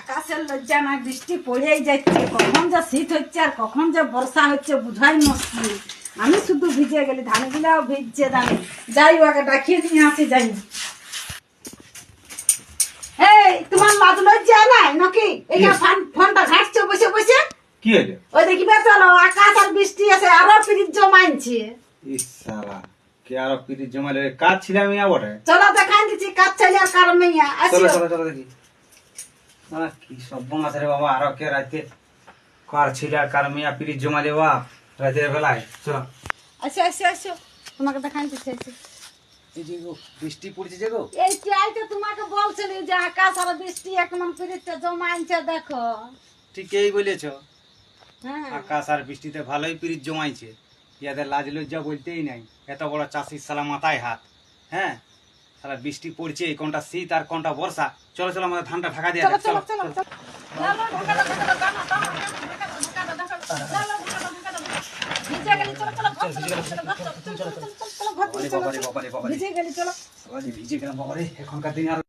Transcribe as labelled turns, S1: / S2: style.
S1: আকাশের লজ্জা না বৃষ্টি পড়েই যাচ্ছে। কখন যে শীত হচ্ছে আর কখন যে বর্ষা হচ্ছে বুঝাই মুশকিল। আমি শুধু ভিজে গেলি ধানগুলাও ভিজছে ধান। যাই ওকে ডাকিয়ে নিয়ে আসি যাই এই তোমার লাজ লজ্জা নাই নাকি? এই ফোনটা ঘাটছে বসে বসে।
S2: কি হইল?
S1: ওই দেখিবে চলো আকাশ আর বৃষ্টি আছে আরও ফ্রিজ জমাইছে।
S2: ইসালা কে আর পিরিত জমালে কাজ ছিল আমি বটে।
S1: চলো দেখাই দিচ্ছি কাজ চাইলে আর কারণ নেই
S2: চলো চলো চলো দেখি। না কি সব আছে বাবা আর কে রাতে কার ছিল আর কার মিয়া পিরিত জমালে বা রাতের বেলায়? চলো।
S1: আসো আসো আসো। তোমাকে দিচ্ছি আসো।
S2: বৃষ্টি পড়ছে যে গো?
S1: এই তোমাকে বলছিলি যে আকাশ আর বৃষ্টি একমন দেখো।
S2: ঠিকই বলেছ।
S1: হ্যাঁ।
S2: আকাশ আর বৃষ্টিতে ভালোই পিরিত জমাইছে। ইয়াদের লাজ লজ্জা বলতেই নাই। এত বড় চাষির সালা মাথায় হাত। হ্যাঁ? সারা বৃষ্টি পড়ছে কোনটা শীত আর কোনটা বর্ষা। চলো চলো আমাদের ধানটা ঢাকা দিয়ে
S1: চলো
S2: এখনকার দিনে আর